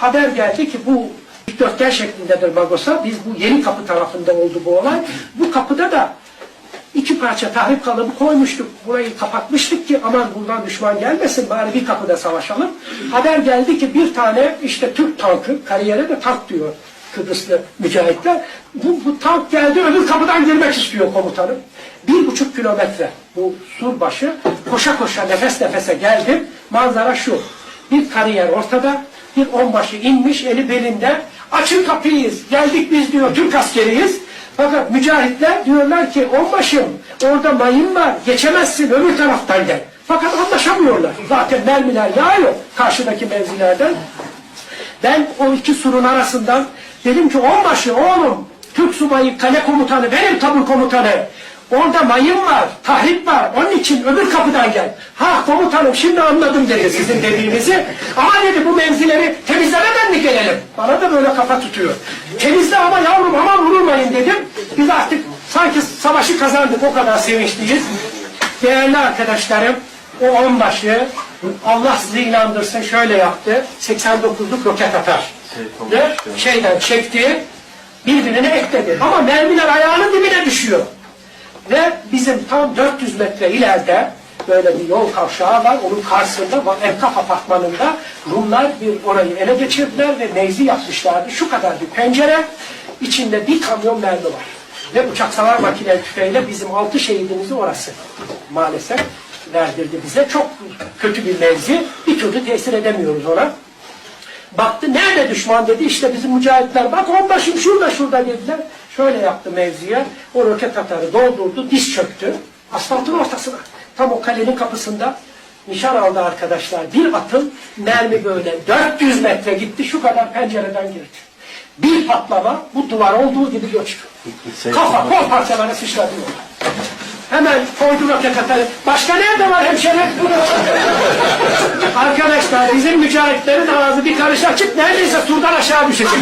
haber geldi ki bu dikdörtgen şeklindedir Magos'a. Biz bu yeni kapı tarafında oldu bu olay. Bu kapıda da iki parça tahrip kalıbı koymuştuk. Burayı kapatmıştık ki aman buradan düşman gelmesin bari bir kapıda savaşalım. Haber geldi ki bir tane işte Türk tankı, kariyere de tank diyor Kıbrıslı mücahitler. Bu, bu tank geldi öbür kapıdan girmek istiyor komutanım. Bir buçuk kilometre bu sur başı koşa koşa nefes nefese geldim. Manzara şu. Bir kariyer ortada, bir onbaşı inmiş eli belinde. Açın kapıyız, geldik biz diyor, Türk askeriyiz. Fakat mücahitler diyorlar ki onbaşım orada mayın var, geçemezsin öbür taraftan gel. Fakat anlaşamıyorlar. Zaten mermiler yağıyor karşıdaki mevzilerden. Ben o iki surun arasından dedim ki onbaşı oğlum Türk subayı kale komutanı benim tabur komutanı. Orada mayın var, tahrip var. Onun için öbür kapıdan gel. Ha komutanım şimdi anladım dedi sizin dediğinizi. Ama dedi bu mevzileri temizlemeden mi gelelim? Bana da böyle kafa tutuyor. Temizle ama yavrum aman vurulmayın dedim. Biz artık sanki savaşı kazandık o kadar sevinçliyiz. Değerli arkadaşlarım o onbaşı Allah sizi inandırsın şöyle yaptı. 89'luk roket atar. Ve şeyden çekti birbirine ekledi. Ama mermiler ayağının dibine düşüyor. Ve bizim tam 400 metre ileride böyle bir yol kavşağı var. Onun karşısında Evkaf apartmanında Rumlar bir orayı ele geçirdiler ve mevzi yapmışlardı. Şu kadar bir pencere, içinde bir kamyon mermi var. Ve uçak savar makine tüfeğiyle bizim altı şehidimizi orası maalesef verdirdi bize. Çok kötü bir mevzi. Bir türlü tesir edemiyoruz ona. Baktı nerede düşman dedi işte bizim mücahitler bak onbaşım şurada şurada dediler. Şöyle yaptı mevziye o roket atarı doldurdu diz çöktü asfaltın ortasına tam o kalenin kapısında nişan aldı arkadaşlar bir atın mermi böyle 400 metre gitti şu kadar pencereden girdi. Bir patlama bu duvar olduğu gibi göçtü. Kafa kol parçaları sıçradı. Hemen koydu roket atarı. Başka nerede var hemşerim? Arkadaşlar bizim mücahitlerin ağzı bir karış açık neredeyse turdan aşağı düşecek.